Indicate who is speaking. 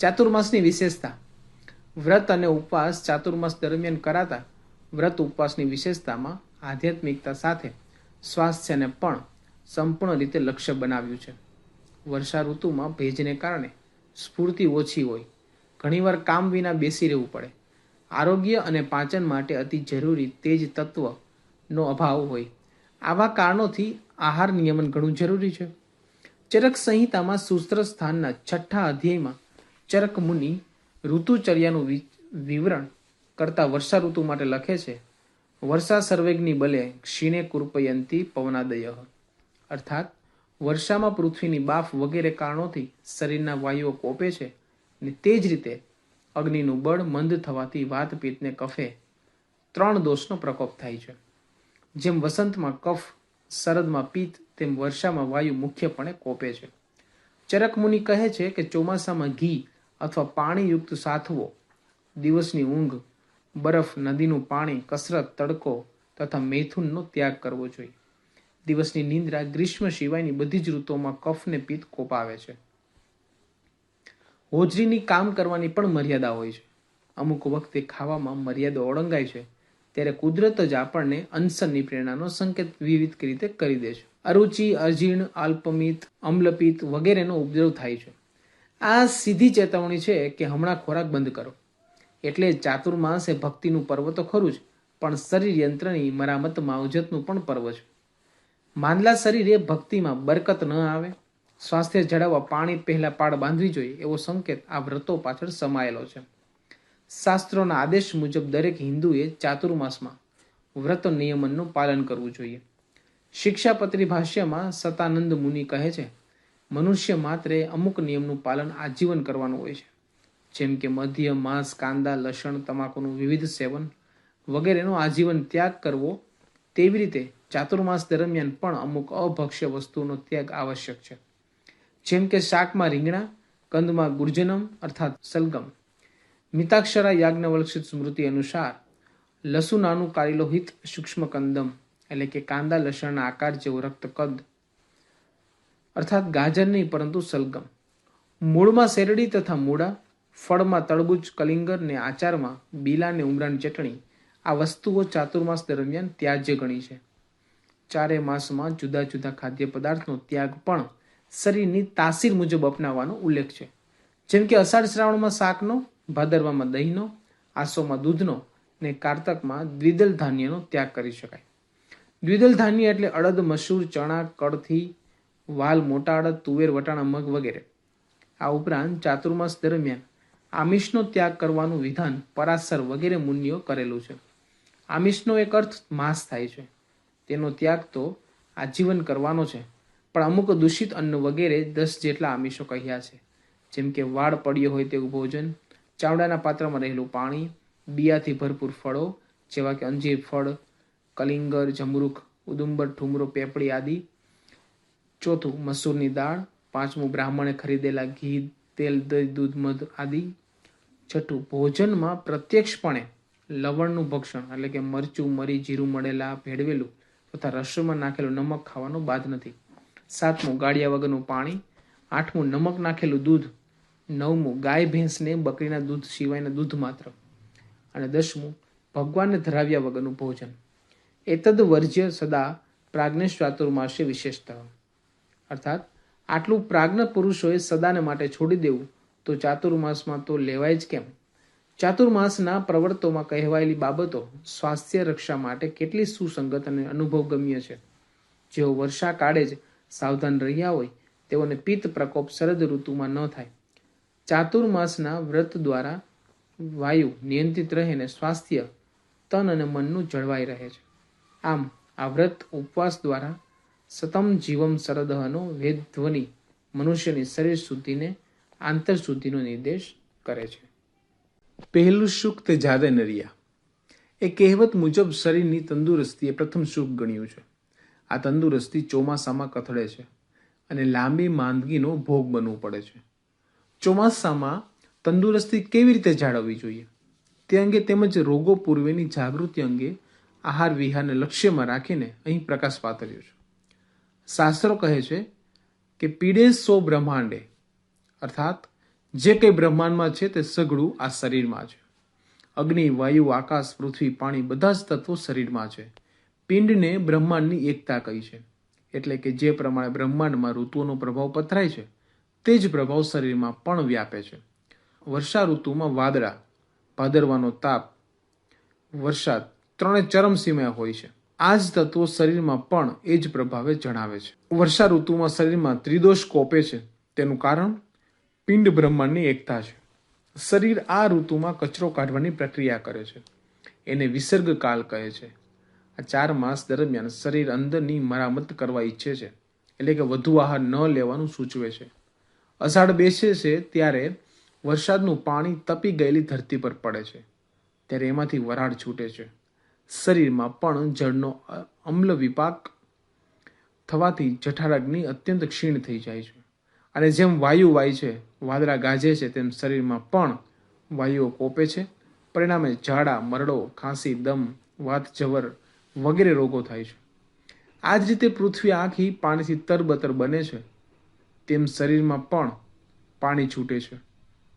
Speaker 1: ચાતુર્માસની વિશેષતા. વ્રત અને ઉપવાસ ચાતુર્માસ દરમિયાન કરાતા વ્રત ઉપવાસની વિશેષતામાં આધ્યાત્મિકતા સાથે સ્વાસ્થ્યને પણ સંપૂર્ણ રીતે લક્ષ્ય બનાવ્યું છે. વર્ષા ઋતુમાં ભેજને કારણે સ્ફૂર્તિ ઓછી હોય. ઘણીવાર કામ વિના બેસી રહેવું પડે. આરોગ્ય અને પાચન માટે અતિ જરૂરી તેજ તત્વનો અભાવ હોય. આવા કારણોથી આહાર નિયમન ઘણું જરૂરી છે. ચરક સંહિતામાં સૂત્ર સ્થાનના છઠ્ઠા અધ્યાયમાં ચરક મુનિ ઋતુચર્યાનું વિવરણ કરતા વર્ષા ઋતુ માટે લખે છે, વર્ષા સર્વેગની બલે ક્ષીણે કૃપયંતી પવનાદય. અર્થાત, વર્ષામાં પૃથ્વીની બાફ વગેરે કારણોથી શરીરના વાયુઓ કોપે છે અને તે જ રીતે અગ્નિનું બળ મંદ થવાથી વાત પિત્તને કફે ત્રણ દોષનો પ્રકોપ થાય છે. જેમ વસંતમાં કફ, શરદમાં પિત્ત, તેમ વર્ષામાં વાયુ મુખ્યપણે કોપે છે. ચરકમુનિ કહે છે કે ચોમાસામાં ઘી અથવા પાણીયુક્ત સાથવો, દિવસની ઊંઘ, બરફ, નદીનું પાણી, કસરત, તડકો તથા મૈથુનનો ત્યાગ કરવો જોઈએ. દિવસની નિંદ્રા ગ્રીષ્મ સિવાયની બધી જ ઋતુઓમાં કફને પિત્ત કોપાવે છે. હોજરીની કામ કરવાની પણ મર્યાદા હોય છે. અમુક વખતે ખાવામાં મર્યાદા ઓળંગાય છે, ત્યારે કુદરત જ આપણને અનસનની પ્રેરણાનો સંકેત વિવિધ રીતે કરી દે છે. અરુચિ, અજીર્ણ અલ્પમિત અમ્લપિત વગેરેનો ઉપદ્રવ થાય છે. આ સીધી ચેતવણી છે કે હમણાં ખોરાક બંધ કરો. એટલે ચાતુર્માસ એ ભક્તિનું પર્વ તો ખરું જ, પણ શરીર યંત્રની મરામત માવજતનું પણ પર્વ છે. માંદલા શરીરે ભક્તિમાં બરકત ન આવે, સ્વાસ્થ્ય જળવવા પાણી પહેલા પાડ બાંધવી જોઈએ એવો સંકેત આ વ્રતો પાછળ સમાયેલો છે. શાસ્ત્રોના આદેશ મુજબ દરેક હિન્દુએ ચાતુર્માસમાં વ્રત નિયમનનું પાલન કરવું જોઈએ. શિક્ષાપત્રી ભાષ્યમાં સતાનંદ મુનિ કહે છે મનુષ્ય માત્રે અમુક નિયમનું પાલન આજીવન કરવાનું હોય છે. જેમ કે મધ્ય, માંસ, કાંદા, લસણ, તમાકુનું વિવિધ સેવન વગેરેનો આજીવન ત્યાગ કરવો તેવી રીતે ચાતુર્માસ દરમિયાન પણ અમુક અભક્ષ્ય વસ્તુઓનો ત્યાગ આવશ્યક છે. જેમ કે શાકમાં રીંગણા, કંદમાં ગુર્જનમ અર્થાત સલગમ. મિતાક્ષરા યાજ્ઞવલક્ષિત સ્મૃતિ અનુસાર લસુનાનું કારિલોહિત સૂક્ષ્મ કંદમ એટલે કે કાંદા લસણના આકાર જેવો રક્તકદ અર્થાત ગાજર નહીં, પરંતુ સલગમ. મૂળમાં શેરડી તથા મૂળા, ફળમાં તળબૂચ કલિંગર ને આચારમાં બીલા ને ઉમરાની ચટણી, આ વસ્તુઓ ચાતુર્માસ દરમિયાન ત્યાજ્ય ગણી છે. ચારે માસમાં જુદા જુદા ખાદ્ય પદાર્થનો ત્યાગ પણ શરીરની તાસીર મુજબ અપનાવવાનો ઉલ્લેખ છે. જેમ કે અષાઢ શ્રાવણમાં શાકનો, ભાદરવામાં દહીંનો, આસોમાં દૂધનો ને કારતકમાં દ્વિદલ ધાન્યનો ત્યાગ કરી શકાય. દ્વિદલ ધાન્ય એટલે અડદ, મસૂર, ચણા, કળથી વાલ મોટા અડદ તુવેર, વટાણા, મગ વગેરે. આ ઉપરાંત ચાતુર્માસ દરમિયાન આમિષનો ત્યાગ કરવાનું વિધાન પરાસર વગેરે મુનિઓ કરેલું છે. આમિષનો એક અર્થ માંસ થાય છે. તેનો ત્યાગ તો આજીવન કરવાનો છે, પણ અમુક દૂષિત અન્ન વગેરે દસ જેટલા આમિષો કહ્યા છે. જેમ કે વાળ પડ્યો હોય તેવું ભોજન, ચાવડાના પાત્રમાં રહેલું પાણી, બિયાથી ભરપૂર ફળો, જેવા કે અંજીર ફળ, કલિંગર, જમરૂખ, ઉદુંબર, ઠુમરો, પેપડી આદિ ચોથું મસૂરની દાળ, પાંચમું બ્રાહ્મણે ખરીદેલા ઘી, તેલ, દહીં, દૂધ, મધ આદિ. છઠ્ઠું, ભોજનમાં પ્રત્યક્ષપણે લવણનું ભક્ષણ, એટલે કે મરચું, મરી, જીરું મળેલા, ભેળવેલું તથા રસોઈમાં નાખેલું નમક ખાવાનો બાદ નથી. સાતમું, ગાળિયા વગરનું પાણી. આઠમું, નમક નાખેલું દૂધ. નવમું, ગાય ભેંસને બકરીના દૂધ સિવાયના દૂધ માત્ર. અને દસમું, ભગવાનને ધરાવ્યા વગરનું ભોજન. એતદ વર્જ્ય સદા પ્રાજ્ઞેશ ચાતુર્માસ્ય વિશેષતા. અર્થાત, આટલું પ્રાજ્ઞ પુરુષોએ સદાને માટે છોડી દેવું તો ચાતુર્માસમાં તો લેવાય જ કેમ? ચાતુર્માસના પ્રવર્તોમાં કહેવાયેલી બાબતો સ્વાસ્થ્ય રક્ષા માટે કેટલી સુસંગત અને અનુભવગમ્ય છે. જેઓ વર્ષા કાળે જ સાવધાન રહ્યા હોય, તેઓને પિત્ત પ્રકોપ શરદ ઋતુમાં ન થાય. ચાતુર્માસના વ્રત દ્વારા વાયુ નિયંત્રિત રહે અને સ્વાસ્થ્ય તન અને મનનું જળવાઈ રહે છે. આમ, આ વ્રત ઉપવાસ દ્વારા સતમ જીવમ શરદહનો વેદ ધ્વનિ મનુષ્યની શરીર શુદ્ધિને આંતર શુદ્ધિનો નિર્દેશ કરે છે. પહેલું સુખ તે જાદે નરિયા. એ કહેવત મુજબ શરીરની તંદુરસ્તી એ પ્રથમ સુખ ગણ્યું છે. આ તંદુરસ્તી ચોમાસામાં કથળે છે અને લાંબી માંદગીનો ભોગ બનવું પડે છે. ચોમાસામાં તંદુરસ્તી કેવી રીતે જાળવવી જોઈએ? તે અંગે તેમજ રોગો પૂર્વેની જાગૃતિ અંગે આહાર વિહારને લક્ષ્યમાં રાખીને અહીં પ્રકાશ પાથર્યો છે. શાસ્ત્રો કહે છે કે પીડે સો બ્રહ્માંડે. અર્થાત, જે કંઈ બ્રહ્માંડમાં છે તે સઘળું આ શરીરમાં છે. અગ્નિ, વાયુ, આકાશ, પૃથ્વી, પાણી બધા જ તત્વો શરીરમાં છે. પિંડને બ્રહ્માંડની એકતા કહી છે. એટલે કે જે પ્રમાણે બ્રહ્માંડમાં ઋતુઓનો પ્રભાવ પથરાય છે, તે જ પ્રભાવ શરીરમાં પણ વ્યાપે છે. વર્ષા ઋતુમાં વાદળા, ભાદરવાનો તાપ, વરસાદ, ત્રણે ચરમસીમાએ હોય છે. આ જ તત્વો શરીરમાં પણ એ જ પ્રભાવે જણાવે છે. વર્ષા ઋતુમાં શરીરમાં ત્રિદોષ કોપે છે. તેનું કારણ? પિંડ બ્રહ્માંડની એકતા છે. શરીર આ ઋતુમાં કચરો કાઢવાની પ્રક્રિયા કરે છે. એને વિસર્ગ કાલ કહે છે. આ ચાર માસ દરમિયાન શરીર અંદરની મરામત કરવા ઈચ્છે છે. એટલે કે વધુ આહાર ન લેવાનું સૂચવે છે. અષાઢ બેસે છે ત્યારે વરસાદનું પાણી તપી ગયેલી ધરતી પર પડે છે. ત્યારે એમાંથી વરાળ છૂટે છે. શરીરમાં પણ જળનો અમ્લ વિપાક થવાથી જઠરાગ્નિ અત્યંત ક્ષીણ થઈ જાય છે. અને જેમ વાયુ વાય છે, વાદળા ગાજે છે, તેમ શરીરમાં પણ વાયુઓ કોપે છે. પરિણામે ઝાડા, મરડો, ખાંસી, દમ, વાત જવર વગેરે રોગો થાય છે. આ જ રીતે પૃથ્વી આખી પાણીથી તરબતર બને છે. તેમ શરીરમાં પણ પાણી છૂટે છે.